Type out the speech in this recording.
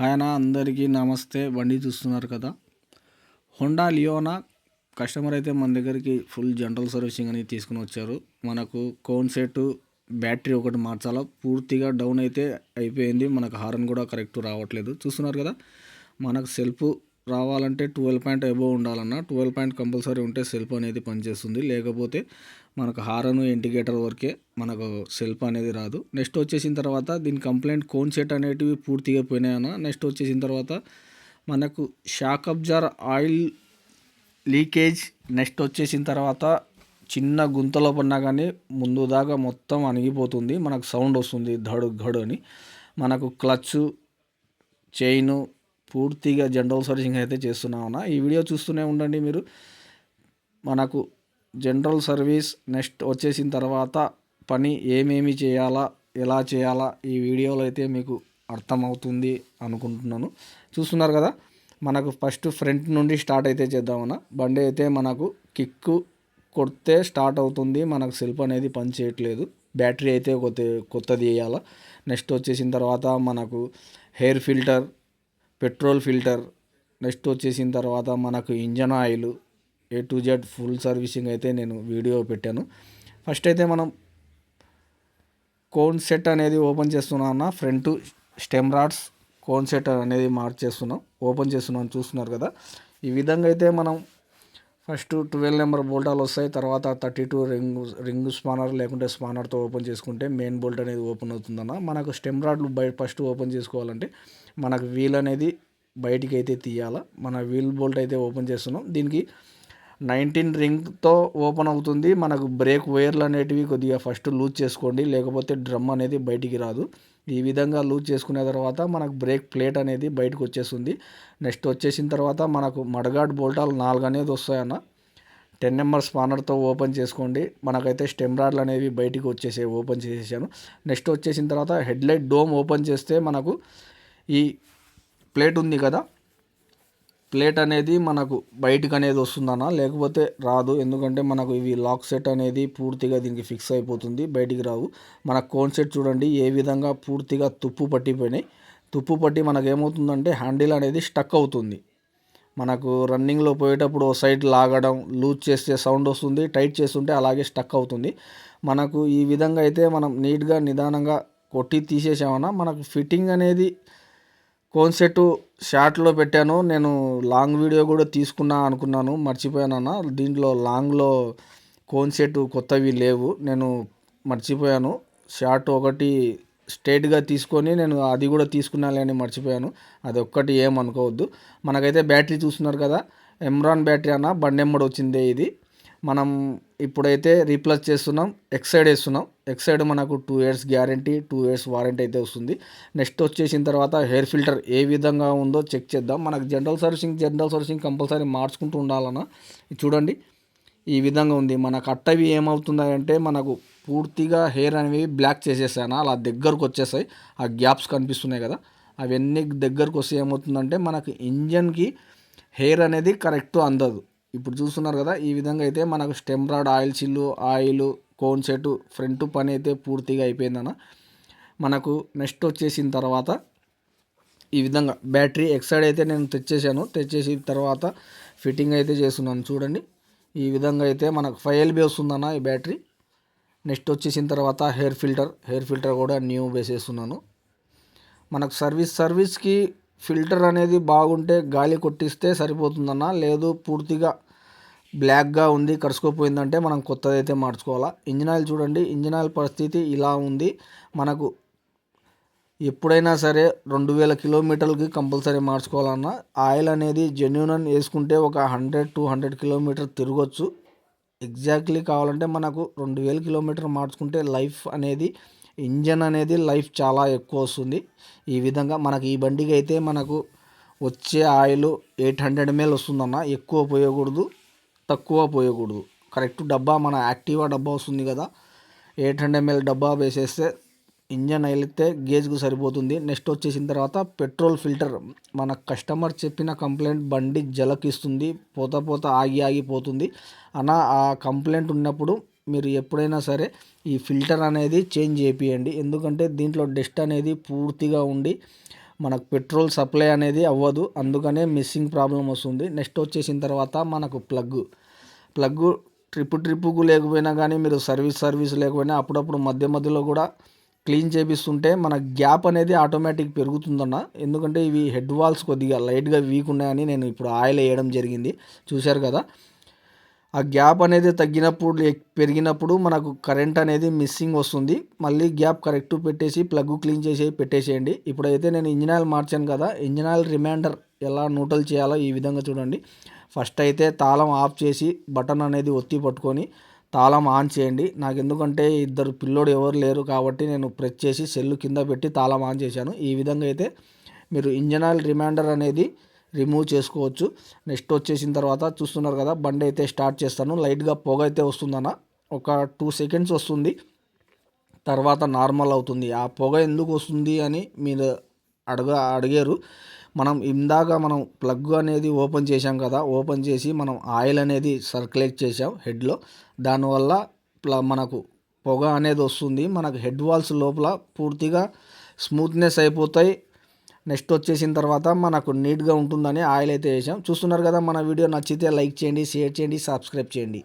ఆయన అందరికీ నమస్తే. బండి చూస్తున్నారు కదా? హోండా లియోనా కస్టమర్ అయితే మన దగ్గరికి ఫుల్ జనరల్ సర్వీసింగ్ అని తీసుకుని వచ్చారు. మనకు కోన్ సెట్ బ్యాటరీ ఒకటి మార్చాలా? పూర్తిగా డౌన్ అయితే అయిపోయింది. మనకు హారన్ కూడా కరెక్ట్ రావట్లేదు. చూస్తున్నారు కదా? మనకు సెల్ఫ్ రావాలంటే ట్వెల్వ్ పాయింట్ అబోవ్ ఉండాలన్న ట్వెల్వ్ పాయింట్ కంపల్సరీ ఉంటే సెల్ఫ్ అనేది పనిచేస్తుంది. లేకపోతే మనకు హారన్ ఇండికేటర్ వరకే మనకు సెల్ఫ్ అనేది రాదు. నెక్స్ట్ వచ్చేసిన తర్వాత దీని కంప్లైంట్ కోన్ సెట్ అనేటివి పూర్తిగా పోయినాయన్న నెక్స్ట్ వచ్చేసిన తర్వాత మనకు shock absorber oil leakage next వచ్చేసిన తర్వాత చిన్న గుంతలో పడినా కానీ ముందు దాకా మొత్తం అణిగిపోతుంది. మనకు సౌండ్ వస్తుంది ధడు ఘడు అని. మనకు క్లచ్ చైను పూర్తిగా జనరల్ సర్వీసింగ్ అయితే చేస్తున్నామన్నా. ఈ వీడియో చూస్తూనే ఉండండి మీరు. మనకు జనరల్ సర్వీస్ నెక్స్ట్ వచ్చేసిన తర్వాత పని ఏమేమి చేయాలా ఎలా చేయాలా ఈ వీడియోలో అయితే మీకు అర్థమవుతుంది అనుకుంటున్నాను. చూస్తున్నారు కదా మనకు ఫస్ట్ ఫ్రంట్ నుండి స్టార్ట్ అయితే చేద్దామన్నా. బండి అయితే మనకు కిక్కు కొడితే స్టార్ట్ అవుతుంది. మనకు సెల్ఫ్ అనేది పనిచేయట్లేదు. బ్యాటరీ అయితే కొత్త కొత్తది వేయాలా. నెక్స్ట్ వచ్చేసిన తర్వాత మనకు air filter petrol filter next వచ్చేసిన తర్వాత మనకు engine oil A to Z full servicing అయితే నేను వీడియో పెట్టాను. ఫస్ట్ అయితే మనం కోన్ సెట్ అనేది ఓపెన్ చేస్తున్నాం అన్న. Front stem rods cone set అనేది మార్చేస్తున్నాం. ఓపెన్ చేస్తున్నాం చూస్తున్నారు కదా. ఈ విధంగా అయితే మనం ఫస్ట్ ట్వెల్వ్ నెంబర్ బోల్టాలు వస్తాయి తర్వాత thirty two ring ring spanner లేకుంటే స్పానర్తో ఓపెన్ చేసుకుంటే మెయిన్ బోల్ట్ అనేది ఓపెన్ అవుతుందన్న. మనకు స్టెమ్ రాడ్లు బయట ఫస్ట్ ఓపెన్ చేసుకోవాలంటే మనకు వీల్ అనేది బయటికి అయితే తీయాలా. మన వీల్ బోల్ట్ అయితే ఓపెన్ చేస్తున్నాం. దీనికి నైన్టీన్ రింగ్తో ఓపెన్ అవుతుంది. మనకు బ్రేక్ వైర్లు అనేటివి కొద్దిగా ఫస్ట్ లూజ్ చేసుకోండి. లేకపోతే డ్రమ్ అనేది బయటికి రాదు. ఈ విధంగా లూజ్ చేసుకునే తర్వాత మనకు బ్రేక్ ప్లేట్ అనేది బయటకు వచ్చేస్తుంది. నెక్స్ట్ వచ్చేసిన తర్వాత మనకు మడగాడ్ బోల్టాలు నాలుగు అనేది వస్తాయన్న. టెన్ నెంబర్ స్పానర్తో ఓపెన్ చేసుకోండి. మనకైతే స్టెమ్ రాడ్లు అనేవి బయటికి వచ్చేసి ఓపెన్ చేసేసాను. నెక్స్ట్ వచ్చేసిన తర్వాత హెడ్లైట్ డోమ్ ఓపెన్ చేస్తే మనకు ఈ ప్లేట్ ఉంది కదా ప్లేట్ అనేది మనకు బయటకు అనేది వస్తుందన్న లేకపోతే రాదు. ఎందుకంటే మనకు ఇవి లాక్ సెట్ అనేది పూర్తిగా దీనికి ఫిక్స్ అయిపోతుంది బయటికి రావు. మన కోన్ సెట్ చూడండి ఏ విధంగా పూర్తిగా తుప్పు పట్టిపోయినాయి. తుప్పు పట్టి మనకు ఏమవుతుందంటే హ్యాండిల్ అనేది స్టక్ అవుతుంది. మనకు రన్నింగ్లో పోయేటప్పుడు ఓ సైడ్ లాగడం లూజ్ చేస్తే సౌండ్ వస్తుంది టైట్ చేస్తుంటే అలాగే స్టక్ అవుతుంది. మనకు ఈ విధంగా అయితే మనం నీట్గా నిదానంగా కొట్టి తీసేసామన్నా మనకు ఫిట్టింగ్ అనేది కోన్ సెట్ షార్ట్లో పెట్టాను. నేను లాంగ్ వీడియో కూడా తీసుకున్నా అనుకున్నాను. మర్చిపోయానన్న దీంట్లో లాంగ్లో కోన్ సెట్ కొత్తవి లేవు. నేను మర్చిపోయాను. షార్ట్ ఒకటి స్ట్రేట్గా తీసుకొని నేను అది కూడా తీసుకున్నాలే అని మర్చిపోయాను. అది ఒక్కటి ఏమనుకోవద్దు మనకైతే బ్యాటరీ చూస్తున్నారు కదా. ఎమ్రాన్ బ్యాటరీ అన్న. బండెమ్మడి వచ్చిందే ఇది. మనం ఇప్పుడైతే రీప్లేస్ చేస్తున్నాం ఎక్సైడ్ వేస్తున్నాం ఎక్సైడ్ మనకు two years guarantee two years warranty అయితే వస్తుంది. నెక్స్ట్ వచ్చేసిన తర్వాత హెయిర్ ఫిల్టర్ ఏ విధంగా ఉందో చెక్ చేద్దాం. మనకు general servicing general servicing compulsory మార్చుకుంటూ ఉండాలన్నా చూడండి. ఈ విధంగా ఉంది. మనకు అట్టవి ఏమవుతుందంటే మనకు పూర్తిగా హెయిర్ అనేవి బ్లాక్ చేసేసాను అలా దగ్గరకు వచ్చేసాయి. ఆ గ్యాప్స్ కనిపిస్తున్నాయి కదా. అవన్నీ దగ్గరకు వస్తే ఏమవుతుందంటే మనకు ఇంజన్కి హెయిర్ అనేది కరెక్ట్ అందదు. ఇప్పుడు చూస్తున్నారు కదా ఈ విధంగా అయితే మనకు స్టెమ్ రాడ్ ఆయిల్ చిల్లు ఆయిల్ కోన్ సెట్ ఫ్రంట్ పని అయితే పూర్తిగా అయిపోయిందన్న మనకు నెక్స్ట్ వచ్చేసిన తర్వాత ఈ విధంగా బ్యాటరీ ఎక్సైడ్ అయితే నేను తెచ్చేసాను తెచ్చేసిన తర్వాత ఫిట్టింగ్ అయితే చేస్తున్నాను. చూడండి ఈ విధంగా అయితే మనకు ఫైవ్ ఎల్బి వస్తుందన్న ఈ బ్యాటరీ నెక్స్ట్ వచ్చేసిన తర్వాత హెయిర్ ఫిల్టర్ హెయిర్ ఫిల్టర్ కూడా న్యూ వేసేస్తున్నాను. మనకు సర్వీస్ సర్వీస్కి ఫిల్టర్ అనేది బాగుంటే గాలి కొట్టిస్తే సరిపోతుందన్న. లేదు పూర్తిగా బ్లాక్గా ఉంది కరుసుకోపోయిందంటే మనం కొత్తది అయితే మార్చుకోవాలా. ఇంజిన్ ఆయిల్ చూడండి ఇంజిన్ ఆయిల్ పరిస్థితి ఇలా ఉంది. మనకు ఎప్పుడైనా సరే రెండు వేల కిలోమీటర్లకి కంపల్సరీ మార్చుకోవాలన్నా ఆయిల్ అనేది జెన్యున్ వేసుకుంటే ఒక హండ్రెడ్ టూ హండ్రెడ్ కిలోమీటర్ తిరగచ్చు. ఎగ్జాక్ట్లీ కావాలంటే మనకు రెండు వేల కిలోమీటర్ మార్చుకుంటే లైఫ్ అనేది ఇంజన్ అనేది లైఫ్ చాలా ఎక్కువ వస్తుంది. ఈ విధంగా మనకి ఈ బండికి అయితే మనకు వచ్చే ఆయిల్ ఎయిట్ హండ్రెడ్ ఎంఎల్ వస్తుందన్న ఎక్కువ పోయకూడదు. తక్కువ పోయకూడదు. కరెక్ట్ డబ్బా మన యాక్టివా డబ్బా వస్తుంది కదా. ఎయిట్ హండ్రెడ్ ఎంఎల్ డబ్బా వేసేస్తే ఇంజన్ వెళితే గేజ్కు సరిపోతుంది. నెక్స్ట్ వచ్చేసిన తర్వాత పెట్రోల్ ఫిల్టర్. మన కస్టమర్ చెప్పిన కంప్లైంట్ బండి జలకిస్తుంది. పోత పోత ఆగి ఆగిపోతుంది అన్న ఆ కంప్లైంట్ ఉన్నప్పుడు మీరు ఎప్పుడైనా సరే ఈ ఫిల్టర్ అనేది చేంజ్ చేపియండి. ఎందుకంటే దీంట్లో డస్ట్ అనేది పూర్తిగా ఉండి మనకు పెట్రోల్ సప్లై అనేది అవ్వదు. అందుకనే మిస్సింగ్ ప్రాబ్లం వస్తుంది. నెక్స్ట్ వచ్చేసిన తర్వాత మనకు ప్లగ్. ప్లగ్ ట్రిప్ ట్రిప్పుకు లేకపోయినా కానీ మీరు సర్వీస్ సర్వీస్ లేకపోయినా అప్పుడప్పుడు మధ్య మధ్యలో కూడా క్లీన్ చేపిస్తుంటే మన గ్యాప్ అనేది ఆటోమేటిక్ పెరుగుతుందన్న. ఎందుకంటే ఇవి హెడ్ వాల్స్ కొద్దిగా లైట్గా వీక్ ఉన్నాయని నేను ఇప్పుడు ఆయిల్ వేయడం జరిగింది. చూశారు కదా? ఆ గ్యాప్ అనేది తగ్గినప్పుడు పెరిగినప్పుడు మనకు కరెంట్ అనేది మిస్సింగ్ వస్తుంది. మళ్ళీ గ్యాప్ కరెక్ట్ పెట్టేసి ప్లగ్ క్లీన్ చేసి పెట్టేసేయండి. ఇప్పుడైతే నేను ఇంజిన్ ఆయిల్ మార్చాను కదా ఇంజిన్ ఆయిల్ రిమైండర్ ఎలా న్యూట్రల్ చేయాలో ఈ విధంగా చూడండి. ఫస్ట్ అయితే తాళం ఆఫ్ చేసి బటన్ అనేది ఒత్తి పట్టుకొని తాళం ఆన్ చేయండి. నాకు ఎందుకంటే ఇద్దరు పిల్లోడు ఎవరు లేరు కాబట్టి నేను ప్రెస్ చేసి సెల్ కింద పెట్టి తాళం ఆన్ చేశాను. ఈ విధంగా అయితే మీరు ఇంజన్ ఆయిల్ రిమైండర్ అనేది రిమూవ్ చేసుకోవచ్చు. నెక్స్ట్ వచ్చేసిన తర్వాత చూస్తున్నారు కదా బండి అయితే స్టార్ట్ చేస్తాను. లైట్గా పొగ అయితే వస్తుందన్న. ఒక టూ సెకండ్స్ వస్తుంది. తర్వాత నార్మల్ అవుతుంది. ఆ పొగ ఎందుకు వస్తుంది అని మీరు అడగ అడిగారు. మనం ఇందాక మనం ప్లగ్ అనేది ఓపెన్ చేశాం కదా ఓపెన్ చేసి మనం ఆయిల్ అనేది సర్క్యులేట్ చేసాం హెడ్లో దానివల్ల ప్ల మనకు పొగ అనేది వస్తుంది. మనకు హెడ్ వాల్స్ లోపల పూర్తిగా స్మూత్నెస్ అయిపోతాయి. నెక్స్ట్ వచ్చేసిన తర్వాత మనకు నీట్గా ఉంటుందని ఆయిల్ అయితే వేసాం. చూస్తున్నారు కదా మన వీడియో నచ్చితే లైక్ చేయండి షేర్ చేయండి సబ్స్క్రైబ్ చేయండి.